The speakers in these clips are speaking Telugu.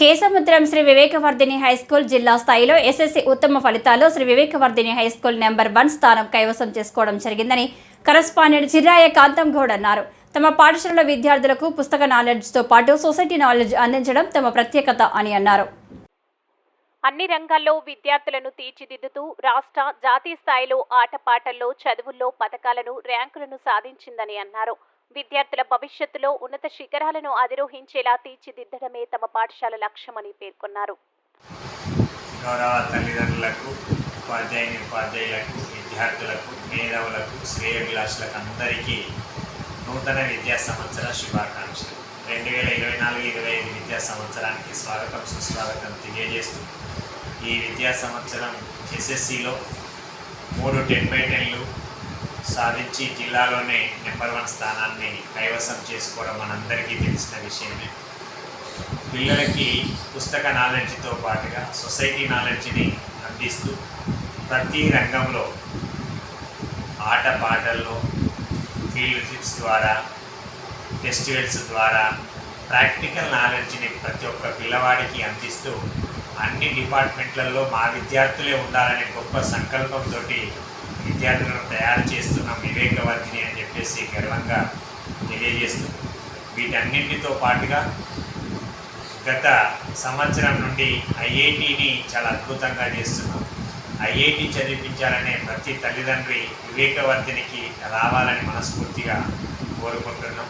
కేసముద్రం శ్రీ వివేకవర్ధిని హైస్కూల్ జిల్లా స్థాయిలో ఎస్ఎస్సి ఉత్తమ ఫలితాల్లో Shri Vivekavardhini high school number one స్థానం కైవసం చేసుకోవడం జరిగిందని కరస్పాండెంట్ చిర్రాయ కాంతం గౌడ్ అన్నారు. తమ పాఠశాల విద్యార్థులకు పుస్తక నాలెడ్జ్తో పాటు సొసైటీ నాలెడ్జ్ అందించడం తమ ప్రత్యేకత అని అన్నారు. అన్ని రంగాల్లో విద్యార్థులను తీర్చిదిద్దుతూ రాష్ట్ర జాతీయ స్థాయిలో ఆటపాటల్లో చదువుల్లో పథకాలను ర్యాంకులను సాధించిందని అన్నారు. విద్యార్థుల భవిష్యత్తులో ఉన్నత శిఖరాలను అధిరోహించేలా తీర్చిదిద్దడమే తమ పాఠశాల లక్ష్యమని పేర్కొన్నారు. గౌరవ తల్లిదండ్రులకు ఉపాధ్యాయుని ఉపాధ్యాయులకు విద్యార్థులకు మేధావులకు శ్రేయోభిలాషులకు అందరికీ నూతన విద్యా సంవత్సర శుభాకాంక్షలు. రెండు వేల ఇరవై నాలుగు ఇరవై ఐదు విద్యా సంవత్సరానికి స్వాగతం సుస్వాగతం తెలియజేస్తూ ఈ విద్యా సంవత్సరం ఎస్ఎస్సిలో మూడు టెన్ బై టెన్లు సాధించి జిల్లాలోనే నెంబర్ వన్ స్థానాన్ని కైవసం చేసుకోవడం మనందరికీ తెలిసిన విషయమే. పిల్లలకి పుస్తక నాలెడ్జ్తో పాటుగా సొసైటీ నాలెడ్జ్ని అందిస్తూ ప్రతి రంగంలో ఆట పాటల్లో ఫీల్డ్ ట్రిప్స్ ద్వారా ఫెస్టివల్స్ ద్వారా ప్రాక్టికల్ నాలెడ్జ్ని ప్రతి ఒక్క పిల్లవాడికి అందిస్తూ అన్ని డిపార్ట్మెంట్లలో మా విద్యార్థులే ఉండాలనే గొప్ప సంకల్పంతో విద్యార్థులను తయారు చేస్తున్నాం వివేకవర్ధిని అని చెప్పేసి గర్వంగా తెలియజేస్తుంది వీటన్నింటితో పాటుగా గత సంవత్సరం నుండి ఐఐటిని చాలా అద్భుతంగా చేస్తున్నాం. ఐఐటి చదివించాలనే ప్రతి తల్లిదండ్రి వివేకవర్ధినికి రావాలని మనస్ఫూర్తిగా కోరుకుంటున్నాం.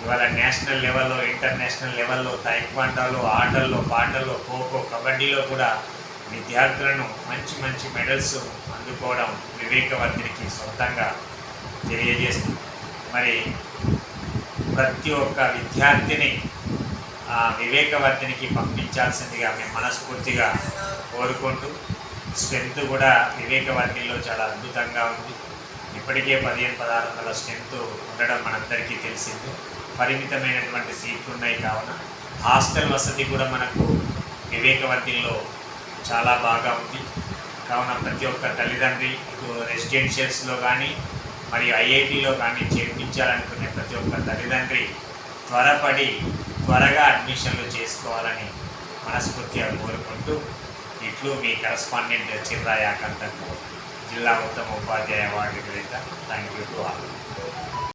ఇవాళ నేషనల్ లెవెల్లో ఇంటర్నేషనల్ లెవెల్లో తైక్వాండాలో ఆటల్లో పాటల్లో ఖోఖో కబడ్డీలో కూడా విద్యార్థులను మంచి మంచి మెడల్స్ అందుకోవడం వివేకవర్ధినికి సొంతంగా తెలియజేస్తుంది మరి ప్రతి ఒక్క విద్యార్థిని ఆ వివేకవర్ధినికి పంపించాల్సిందిగా మేము మనస్ఫూర్తిగా కోరుకుంటూ స్ట్రెంత్ కూడా వివేకవర్ధిలో చాలా అద్భుతంగా ఉంది. ఇప్పటికే పదిహేను పదహారు వందల స్ట్రెంత్ ఉండడం మనందరికీ తెలిసింది. పరిమితమైనటువంటి సీట్లు ఉన్నాయి కావున హాస్టల్ వసతి కూడా మనకు వివేకవర్తిలో చాలా బాగా ఉంది. కావున ప్రతి ఒక్క తల్లిదండ్రి రెసిడెన్షియల్స్లో కానీ మరియు ఐఐటిలో కానీ చేర్పించాలనుకునే ప్రతి ఒక్క తల్లిదండ్రి త్వరపడి త్వరగా అడ్మిషన్లు చేసుకోవాలని మనస్ఫూర్తిగా కోరుకుంటూ ఇట్లు మీ కరస్పాండెంట్ చిర్రాయాకంతంతో జిల్లా ఉత్తమ ఉపాధ్యాయ అవార్డు గ్రహీత థ్యాంక్ యూ టు ఆల్.